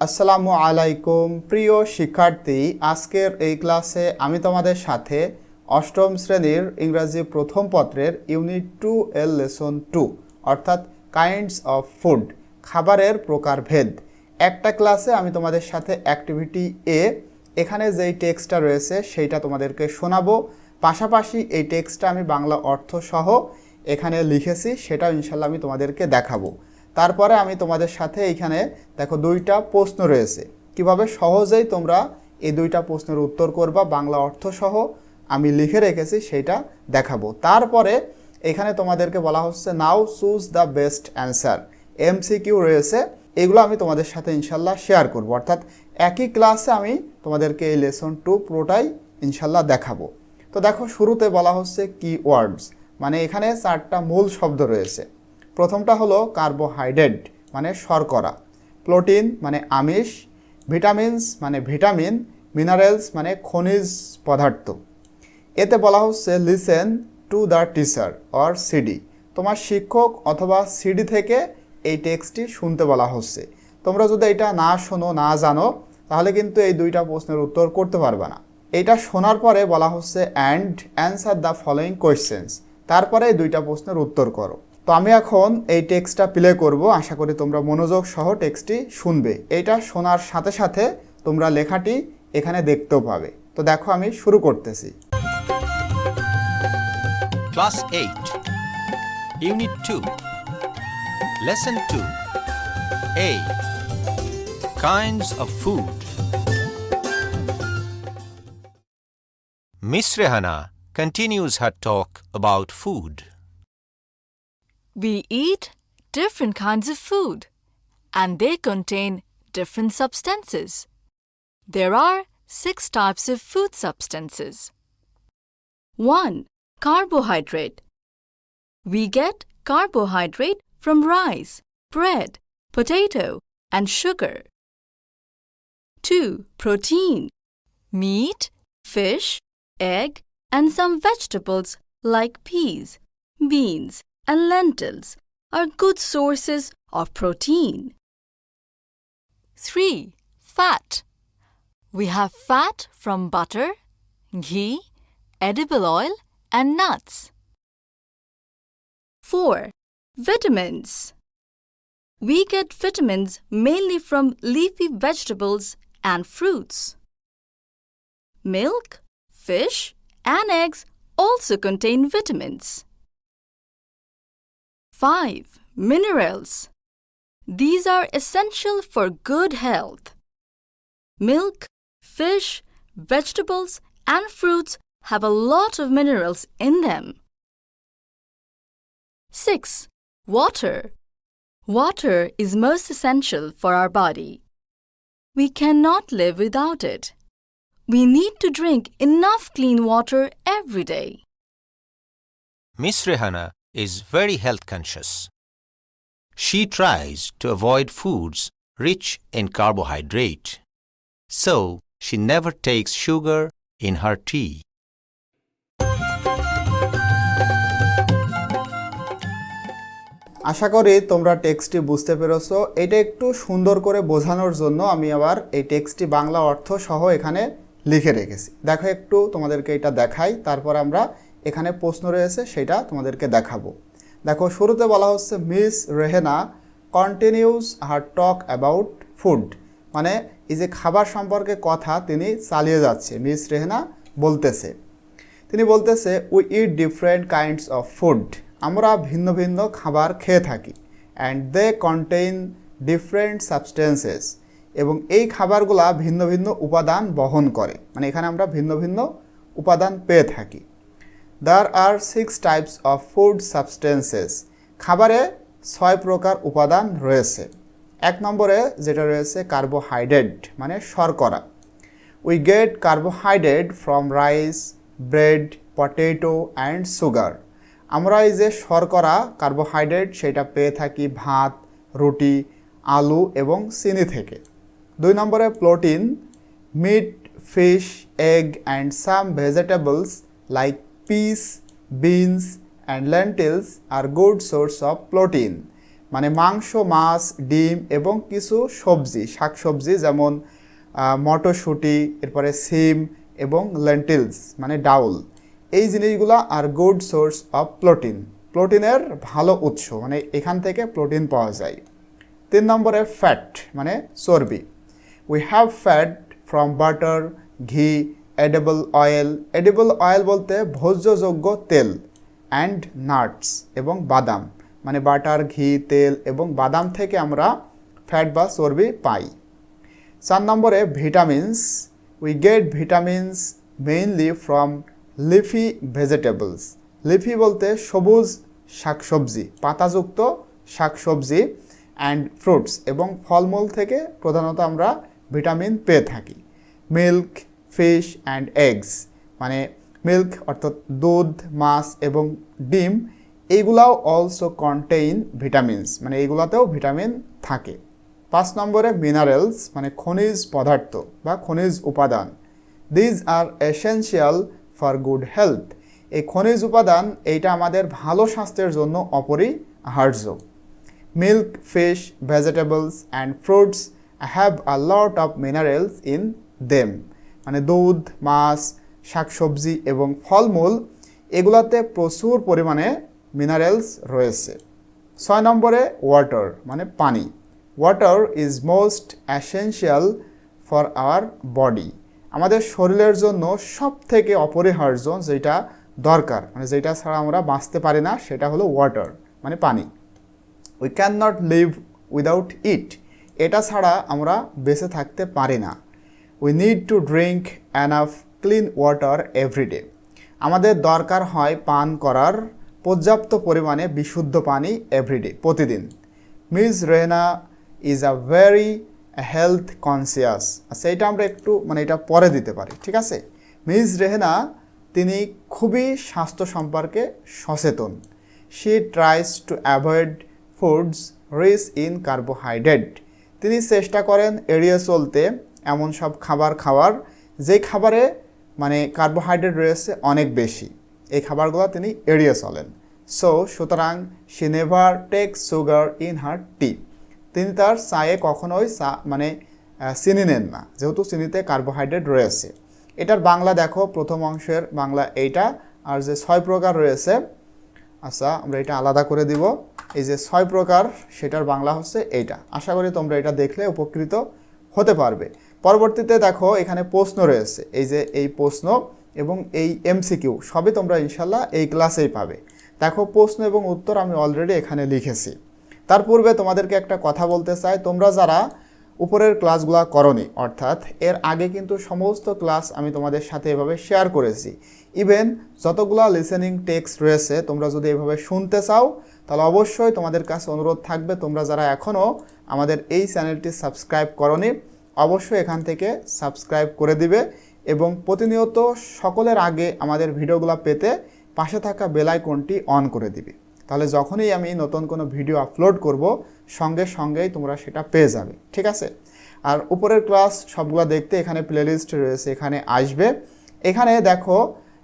আসসালামু আলাইকুম, প্রিয় শিক্ষার্থী। আজকের এই ক্লাসে আমি তোমাদের সাথে অষ্টম শ্রেণির ইংরাজি প্রথম পত্রের unit two L lesson two, অর্থাৎ কাইন্ডস অফ ফুড খাবারের প্রকারভেদ। একটা ক্লাসে আমি তোমাদের সাথে অ্যাক্টিভিটি এ এখানে যেই টেক্সটটা রয়েছে সেইটা তোমাদেরকে শোনাবো। পাশাপাশি এই টেক্সটটা আমি বাংলা অর্থ সহ এখানে লিখেছি সেটা ইনশাল্লাহ আমি তোমাদেরকে দেখাবো। তারপরে আমি তোমাদের সাথে এইখানে দেখো দুইটা প্রশ্ন রয়েছে। কীভাবে সহজেই তোমরা এই দুইটা প্রশ্নের উত্তর করবা, বাংলা অর্থ সহ আমি লিখে রেখেছি সেইটা দেখাবো। তারপরে এখানে তোমাদেরকে বলা হচ্ছে now choose the best answer MCQ রয়েছে, এগুলো আমি তোমাদের সাথে ইনশাল্লাহ শেয়ার করব। অর্থাৎ একই ক্লাসে আমি তোমাদেরকে এই লেসন টু পুরোটাই ইনশাল্লাহ দেখাবো। তো দেখো শুরুতে বলা হচ্ছে কি ওয়ার্ডস মানে এখানে চারটা মূল শব্দ রয়েছে। প্রথমটা হলো কার্বোহাইড্রেট মানে শর্করা। প্রোটিন মানে আমিষ। ভিটামিনস মানে ভিটামিন মিনারেলস মানে খনিজ পদার্থ। এতে বলা হচ্ছে listen to the teacher or CD তোমার শিক্ষক অথবা সিডি থেকে এই টেক্সটটি শুনতে বলা হচ্ছে। তোমরা যদি এটা না শোনো, না জানো, তাহলে কিন্তু এই দুইটা প্রশ্নের উত্তর করতে পারবে না। এটা শোনার পরে বলা হচ্ছে and answer the following questions তারপরে এই দুইটা প্রশ্নের উত্তর করো। তো আমি এখন এই টেক্সটটা প্লে করব আশা করি তোমরা মনোযোগ সহ টেক্সটটি শুনবে এটা শোনার সাথে সাথে তোমরা লেখাটি এখানে দেখতেও পাবে তো দেখো আমি শুরু করতেছি class 8, unit 2, Lesson 2, A. Kinds of food Miss Rehana continues her talk about food. We eat different kinds of food, and they contain different substances. There are six types of food substances. 1. Carbohydrate. We get carbohydrate from rice, bread, potato, and sugar. 2. Protein. Meat, fish, egg, and some vegetables like peas, beans, and lentils are good sources of protein. 3. Fat. We have fat from butter, ghee, edible oil, and nuts. 4. Vitamins. We get vitamins mainly from leafy vegetables and fruits. Milk, fish, and eggs also contain vitamins. 5. Minerals. These are essential for good health. Milk, fish, vegetables, and fruits have a lot of minerals in them. 6. Water. Water is most essential for our body. We cannot live without it. We need to drink enough clean water every day. Miss Rehana is very health conscious. She tries to avoid foods rich in carbohydrate. So, she never takes sugar in her tea. আশা করি তোমরা টেক্সটটি বুঝতে পেরেছ এটা একটু সুন্দর করে বোঝানোর জন্য আমি আবার এই টেক্সটটি বাংলা অর্থ সহ এখানে লিখে রেখেছি দেখো একটু তোমাদেরকে এটা দেখাই তারপর আমরা এখানে প্রশ্ন রয়েছে, সেটা তোমাদেরকে দেখাবো। দেখো, শুরুতে বলা হচ্ছে Miss Rehana continues her talk about food মানে এই যে খাবার সম্পর্কে কথা তিনি চালিয়ে যাচ্ছে মিস রেহেনা বলতেছে। তিনি বলতেছে we eat different kinds of food আমরা ভিন্ন ভিন্ন খাবার খেয়ে থাকি and they contain different substances এবং এই খাবারগুলা ভিন্ন ভিন্ন উপাদান বহন করে। মানে এখানে আমরা ভিন্ন ভিন্ন উপাদান পেয়ে থাকি। There are six types of food substances খাবারে ছয় প্রকার উপাদান রয়েছে। এক নম্বরে যেটা রয়েছে কার্বোহাইড্রেট মানে শর্করা। We get carbohydrate from rice bread potato and sugar আমরা এই যে শর্করা কার্বোহাইড্রেট সেটা পেয়ে থাকি ভাত, রুটি, আলু এবং চিনি থেকে। দুই নম্বরে protein meat fish egg and some vegetables like peas beans and lentils are good source of protein মানে মাংস, মাছ, ডিম এবং কিছু সবজি, শাকসবজি যেমন মটরশুঁটি, এরপরে সিম এবং লেন্টিলস মানে ডাউল। এই জিনিসগুলো আর গুড সোর্স অফ প্রোটিন প্রোটিনের ভালো উৎস মানে এখান থেকে প্রোটিন পাওয়া যায়। তিন নম্বরে ফ্যাট মানে চর্বি। We have fat from butter ghee edible oil edible oil বলতে ভোজ্যযোগ্য তেল অ্যান্ড নাটস এবং বাদাম। মানে বাটার ঘি, তেল এবং বাদাম থেকে আমরা ফ্যাট বা চর্বি পাই। চার নম্বরে vitamins we get vitamins mainly from leafy vegetables leafy বলতে সবুজ শাকসবজি, পাতাযুক্ত শাকসবজি অ্যান্ড ফ্রুটস এবং ফলমূল থেকে প্রধানত আমরা ভিটামিন পেয়ে থাকি। মিল্ক ফিশ অ্যান্ড এগস মানে মিল্ক অর্থাৎ দুধ, মাছ এবং ডিম, এইগুলাও অলসো কন্টেইন ভিটামিনস মানে এইগুলাতেও ভিটামিন থাকে। পাঁচ নম্বরে মিনারেলস মানে খনিজ পদার্থ বা খনিজ উপাদান। These are essential for good health এই খনিজ উপাদান, এইটা আমাদের ভালো স্বাস্থ্যের জন্য অপরিহার্য। Milk fish vegetables and fruits have a lot of minerals in them মানে দুধ, মাছ, শাকসবজি এবং ফলমূল, এগুলাতে প্রচুর পরিমাণে মিনারেলস রয়েছে। ছয় নম্বরে ওয়াটার মানে পানি। Water is most essential for our body আমাদের শরীরের জন্য সব থেকে অপরিহার্য যেটা দরকার মানে যেটা ছাড়া আমরা বাঁচতে পারি না, সেটা হলো ওয়াটার মানে পানি। We can not live without it এটা ছাড়া আমরা বেঁচে থাকতে পারি না। We need to drink enough clean water everyday আমাদের দরকার হয় পান করার পর্যাপ্ত পরিমাণে বিশুদ্ধ পানি এভরিডে প্রতিদিন। Miss Rehana is a very health conscious আচ্ছা এটা আমরা একটু মানে এটা পরে দিতে পারি, ঠিক আছে? মিস রেহনা তিনি খুবই স্বাস্থ্য সম্পর্কে সচেতন। She tries to avoid foods rich in carbohydrate তিনি চেষ্টা করেন এড়িয়ে চলতে। এমন সব খাবার খাওয়ার, যে খাবারে মানে কার্বোহাইড্রেট রয়েছে অনেক বেশি, এই খাবারগুলো তিনি এড়িয়ে চলেন। সো সুতরাং she never take sugar in her tea তিনি তার চায়ে কখনোই চা মানে চিনি নেন না, যেহেতু চিনিতে কার্বোহাইড্রেট রয়েছে। এটার বাংলা দেখো, প্রথম অংশের বাংলা এইটা, আর যে ছয় প্রকার রয়েছে আচ্ছা আমরা এটা আলাদা করে দিব। এই যে ছয় প্রকার, সেটার বাংলা হচ্ছে এইটা। আশা করি তোমরা এটা দেখলে উপকৃত হতে পারবে। পরবর্তীতে দেখো এখানে প্রশ্ন রয়েছে। এই যে এই প্রশ্ন এবং এই এমসিকিউ সবই তোমরা ইনশাল্লাহ এই ক্লাসেই পাবে। দেখো প্রশ্ন এবং উত্তর আমি অলরেডি এখানে লিখেছি। তার পূর্বে তোমাদেরকে একটা কথা বলতে চাই। তোমরা যারা উপরের ক্লাসগুলো করনি, অর্থাৎ এর আগে কিন্তু সমস্ত ক্লাস আমি তোমাদের সাথে এভাবে শেয়ার করেছি। ইভেন যতগুলো লিসেনিং টেক্সট রয়েছে, তোমরা যদি এভাবে শুনতে চাও, তাহলে অবশ্যই তোমাদের কাছে অনুরোধ থাকবে। তোমরা যারা এখনও আমাদের এই চ্যানেলটি সাবস্ক্রাইব করনি অবশ্যই এখান থেকে সাবস্ক্রাইব করে দিবে এবং প্রতিনিয়ত সকলের আগে আমাদের ভিডিওগুলো পেতে পাশে থাকা বেল আইকনটি অন করে দিবে। তাহলে যখনই আমি নতুন কোনো ভিডিও আপলোড করব, সঙ্গে সঙ্গেই তোমরা সেটা পেয়ে যাবে, ঠিক আছে? আর উপরের ক্লাস সবগুলো দেখতে এখানে প্লেলিস্ট রয়েছে, এখানে আসবে। এখানে দেখো,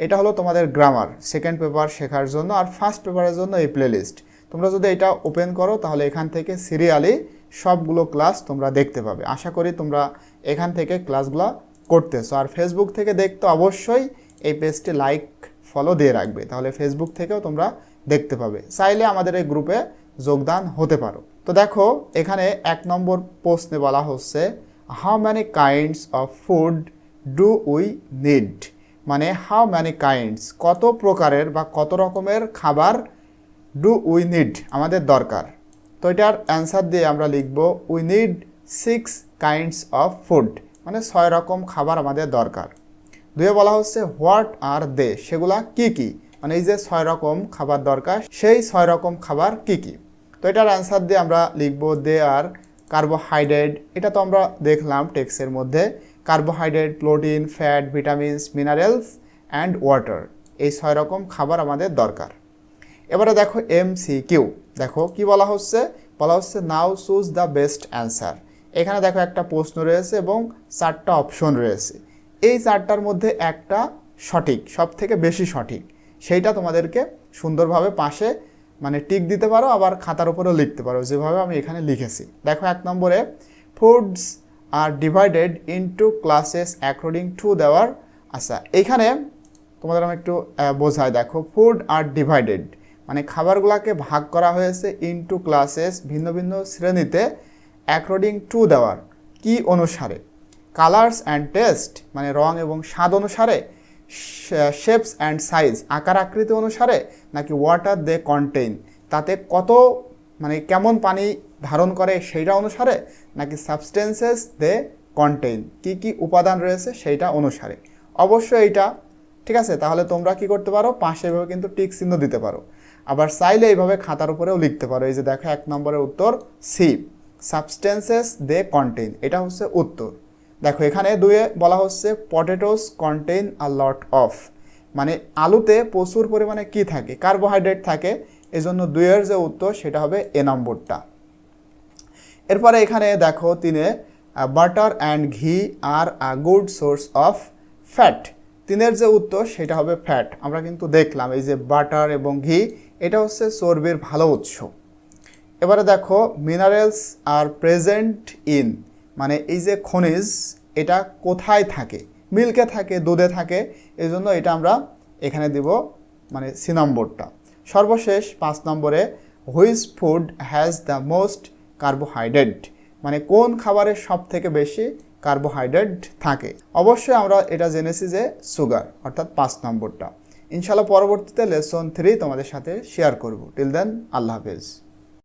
এটা হলো তোমাদের গ্রামার সেকেন্ড পেপার শেখার জন্য আর ফার্স্ট পেপারের জন্য এই প্লেলিস্ট তোমরা যদি এটা ওপেন করো, তাহলে এখান থেকে সিরিয়ালি সবগুলো ক্লাস তোমরা দেখতে পাবে। আশা করি তোমরা এখান থেকে ক্লাসগুলো করতেছো। আর ফেসবুক থেকে দেখতে অবশ্যই এই পেজটি লাইক ফলো দিয়ে রাখবে। তাহলে ফেসবুক থেকেও তোমরা দেখতে পাবে। চাইলে আমাদের এই গ্রুপে যোগদান হতে পারো। তো দেখো, এখানে এক নম্বর প্রশ্নে বলা হচ্ছে how many kinds of food do we need মানে হাউ ম্যানি কাইন্ডস কত প্রকারের বা কত রকমের খাবার ডু উই নিড আমাদের দরকার। তো এটার অ্যান্সার দিয়ে আমরা লিখব we need six kinds of food মানে ছয় রকম খাবার আমাদের দরকার। দুয়ে বলা হচ্ছে হোয়াট আর দে সেগুলা কি কি? মানে এই যে ছয় রকম খাবার দরকার, সেই ছয় রকম খাবার কি কি? তো এটার অ্যান্সার দিয়ে আমরা লিখব দে আর কার্বোহাইড্রেট এটা তো আমরা দেখলাম টেক্সের মধ্যে। Carbohydrate protein fat vitamins minerals and water এই ছয় রকম খাবার আমাদের দরকার। এবারে দেখো এম সি কিউ দেখো কি বলা হচ্ছে? বলা হচ্ছে now choose the best answer. এখানে দেখো একটা প্রশ্ন রয়েছে এবং চারটা অপশন রয়েছে। এই চারটার মধ্যে একটা সঠিক সব থেকে বেশি সঠিক, সেইটা তোমাদেরকে সুন্দরভাবে পাশে মানে টিক দিতে পারো, আবার খাতার উপরেও লিখতে পারো, যেভাবে আমি এখানে লিখেছি। দেখো এক নম্বরে foods are divided into classes according to দেওয়ার আচ্ছা এখানে তোমাদের আমি একটু বোঝাই, দেখো ফুড আর ডিভাইডেড মানে খাবারগুলোকে ভাগ করা হয়েছে ইনটু ক্লাসেস ভিন্ন ভিন্ন শ্রেণীতে অ্যাকর্ডিং টু দেওয়ার কি অনুসারে? কালার্স অ্যান্ড টেস্ট মানে রং এবং স্বাদ অনুসারে শেপস অ্যান্ড সাইজ আকার আকৃতি অনুসারে, নাকি ওয়াটার দে কন্টেইন তাতে কত মানে কেমন পানি ধারণ করে সেইটা অনুসারে, নাকি সাবস্টেন্সেস দে কন্টেইন কি কি উপাদান রয়েছে সেইটা অনুসারে। অবশ্যই এইটা, ঠিক আছে? তাহলে তোমরা কি করতে পারো? পাশে এভাবে কিন্তু টিক চিহ্ন দিতে পারো। আবার চাইলে এইভাবে খাতার উপরেও লিখতে পারো। এই যে দেখো, এক নম্বরের উত্তর সি সাবস্টেন্সেস দে কন্টেইন এটা হচ্ছে উত্তর। দেখো, এখানে দুয়ে বলা হচ্ছে potatoes contain a lot of মানে আলুতে প্রচুর পরিমাণে কি থাকে? কার্বোহাইড্রেট থাকে। এজন্য দুয়ের যে উত্তর, সেটা হবে এ নম্বরটা। এরপরে এখানে দেখো, তিনে butter and ghee are a good source of fat তিনের যে উত্তর, সেটা হবে ফ্যাট আমরা কিন্তু দেখলাম, এই যে বাটার এবং ঘি এটা হচ্ছে চর্বির ভালো উৎস। এবারে দেখো মিনারেলস আর প্রেজেন্ট ইন মানে এই যে খনিজ, এটা কোথায় থাকে? মিল্কে থাকে, দুধে থাকে এই জন্য এটা আমরা এখানে দিব মানে সি নম্বরটা। সর্বশেষ পাঁচ নম্বরে which food has the most carbohydrate মানে কোন খাবারের সব থেকে বেশি কার্বোহাইড্রেট থাকে? অবশ্যই আমরা এটা জেনেছি যে সুগার অর্থাৎ পাঁচ নম্বরটা। ইনশাল্লাহ পরবর্তীতে লেসন থ্রি তোমাদের সাথে শেয়ার করব। টিল দেন আল্লাহ হাফেজ।